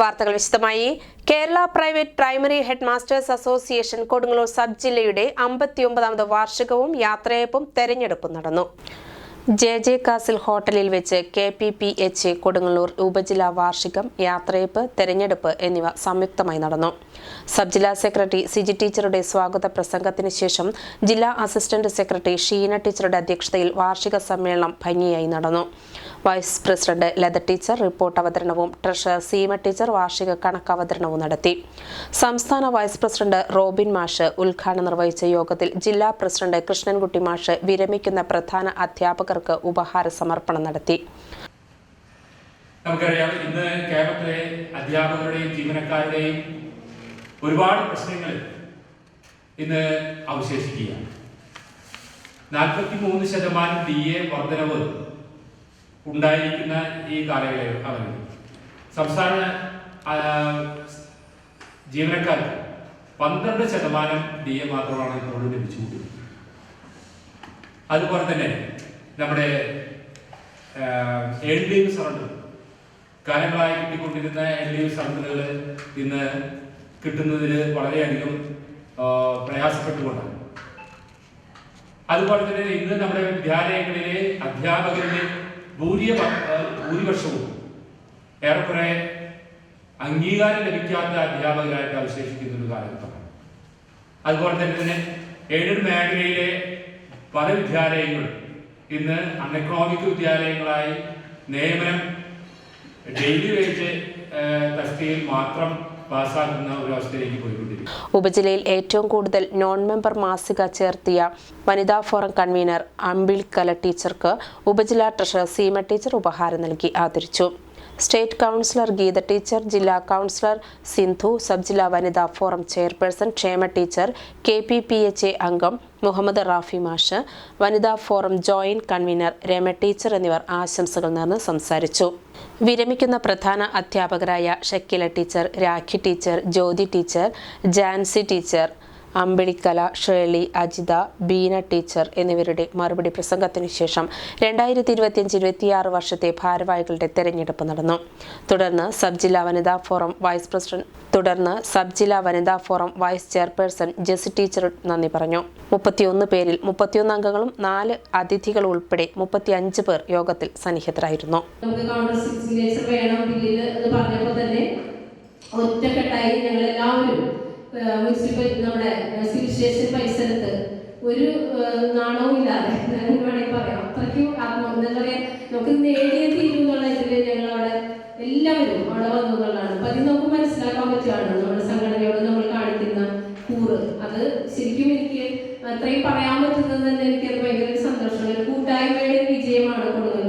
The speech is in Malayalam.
വാർത്തകൾ വിശദമായി. Kerala private primary head masters association Kodungallur sub ജില്ലയുടെ അമ്പത്തിയൊമ്പതാമത് വാർഷികവും യാത്രയപ്പും തെരഞ്ഞെടുപ്പും നടന്നു. ജെ ജെ കാസിൽ ഹോട്ടലിൽ വെച്ച് K P P H Kodungallur ഉപജില്ലാ വാർഷികം യാത്രയപ്പ് തെരഞ്ഞെടുപ്പ് എന്നിവ സംയുക്തമായി നടന്നു. സബ് ജില്ലാ സെക്രട്ടറി സിജി ടീച്ചറുടെ സ്വാഗത പ്രസംഗത്തിന് ശേഷം ജില്ലാ അസിസ്റ്റന്റ് സെക്രട്ടറി ഷീന ടീച്ചറുടെ അധ്യക്ഷതയിൽ വാർഷിക സമ്മേളനം ഭംഗിയായി നടന്നു. Vice president Latha teacher report അവതരണവും ട്രഷറർ സീമ ടീച്ചർ വാർഷിക കണക്ക് അവതരണവും നടത്തി. സംസ്ഥാന വൈസ് പ്രസിഡന്റ് റോബിൻ മാഷ് ഉദ്ഘാടനം നിർവഹിച്ച യോഗത്തിൽ ജില്ലാ പ്രസിഡന്റ് കൃഷ്ണൻകുട്ടി മാഷ് വിരമിക്കുന്ന പ്രധാന അധ്യാപകർക്ക് ഉപഹാര സമർപ്പണം നടത്തി. നമുക്കറിയാം ഇന്ന് കേരളത്തിലെ അധ്യാപകരുടെയും ജീവനക്കാരുടെയും ഒരുപാട് പ്രശ്നങ്ങൾ ഇന്ന് അവശേഷിക്കുകയാണ്. നാൽപ്പത്തി മൂന്ന് ശതമാനം ഡി എ വർധനവ് ഉണ്ടായിരിക്കുന്ന ഈ കാലയളവിൽ സംസ്ഥാന ജീവനക്കാർ പന്ത്രണ്ട് ശതമാനം ഡി എ മാത്രമാണ് ഇപ്പോഴും ലഭിച്ചുകൊണ്ടിരിക്കുന്നത്. അതുപോലെ തന്നെ നമ്മുടെ എൽ ഡി എഫ് സറണ്ടർ കാലങ്ങളായി കിട്ടിക്കൊണ്ടിരുന്ന എൽ ഡി എഫ് സറണ്ടറുകൾ ഇന്ന് കിട്ടുന്നതിൽ വളരെയധികം പ്രയാസപ്പെട്ടുകൊണ്ടാണ്. അതുപോലെ തന്നെ ഇന്ന് നമ്മുടെ വിദ്യാലയങ്ങളിലെ അധ്യാപകരുടെ ഭൂരിയ ഭൂരിപക്ഷവും ഏറെക്കുറെ അംഗീകാരം ലഭിക്കാത്ത അധ്യാപകരായിട്ട് അവശേഷിക്കുന്ന ഒരു കാലഘട്ടമാണ്. അതുപോലെ തന്നെ തന്നെ എയ്ഡഡ് മേഖലയിലെ പല വിദ്യാലയങ്ങളും ഇന്ന് അൺഎക്കണോമിക് വിദ്യാലയങ്ങളായി നിയമനം ഡെയിലി വേജ് തസ്തികയിൽ മാത്രം പാസ്സാക്കുന്ന ഒരു അവസ്ഥയിലേക്ക് പോയിക്കൊണ്ടിരിക്കും ഉപജില്ലയിൽ ഏറ്റവും കൂടുതൽ നോൺ മെമ്പർ മാസിക ചേർത്തിയ വനിതാ ഫോറം കൺവീനർ അമ്പിളിക്കല ടീച്ചർക്ക് ഉപജില്ലാ ട്രഷറർ സീമ ടീച്ചർ ഉപഹാരം നൽകി ആദരിച്ചു. സ്റ്റേറ്റ് കൗൺസിലർ ഗീത ടീച്ചർ ജില്ലാ കൗൺസിലർ സിന്ധു സബ് ജില്ലാ വനിതാ forum chairperson Kshema teacher K P P H A അംഗം മുഹമ്മദ് റാഫി മാഷ് വനിതാ forum joint convener Rama teacher എന്നിവർ ആശംസകൾ നേർന്ന് സംസാരിച്ചു. വിരമിക്കുന്ന പ്രധാന അധ്യാപകരായ Shakeela teacher Rakhi teacher Jyothi teacher Jancy teacher Ambilikala Shelly Ajitha Beena teacher എന്നിവരുടെ മറുപടി പ്രസംഗത്തിനു ശേഷം രണ്ടായിരത്തി ഇരുപത്തിയഞ്ച് ഇരുപത്തിയാറ് വർഷത്തെ ഭാരവാഹികളുടെ തെരഞ്ഞെടുപ്പ് നടന്നു. തുടർന്ന് സബ് ജില്ലാ വനിതാ ഫോറം വൈസ് പ്രസിഡന്റ് തുടർന്ന് സബ് ജില്ലാ വനിതാ forum vice chairperson Jessy teacher നന്ദി പറഞ്ഞു. മുപ്പത്തിയൊന്ന് പേരിൽ മുപ്പത്തിയൊന്ന് അംഗങ്ങളും നാല് അതിഥികൾ ഉൾപ്പെടെ മുപ്പത്തിയഞ്ച് പേർ യോഗത്തിൽ സന്നിഹിതരായിരുന്നു. ഒറ്റക്കെട്ടായി ഞങ്ങൾ എല്ലാവരും മുനിസിപ്പൽ നമ്മുടെ സിവിൽ സ്റ്റേഷൻ പരിസരത്ത് ഒരു നാണവും ഇല്ലാതെ വേണമെങ്കിൽ പറയാം. അത്രയ്ക്കും ആത്മ എന്താ പറയാ നമുക്ക് നേടിയ തീരും എന്നുള്ള ഇതിൽ ഞങ്ങൾ അവിടെ എല്ലാവരും അവിടെ വന്നുകൊണ്ടാണ് അപ്പൊ അത് നമുക്ക് മനസ്സിലാക്കാൻ പറ്റുകയാണ് നമ്മുടെ സംഘടനയോട് നമ്മൾ കാണിക്കുന്ന കൂറ്. അത് ശരിക്കും എനിക്ക് അത്രയും പറയാൻ പറ്റുന്നത് തന്നെ എനിക്കത് ഭയങ്കര സന്തോഷമാണ്. കൂട്ടായ്മയുടെ വിജയമാണ് കൊടുക്കുന്നത്.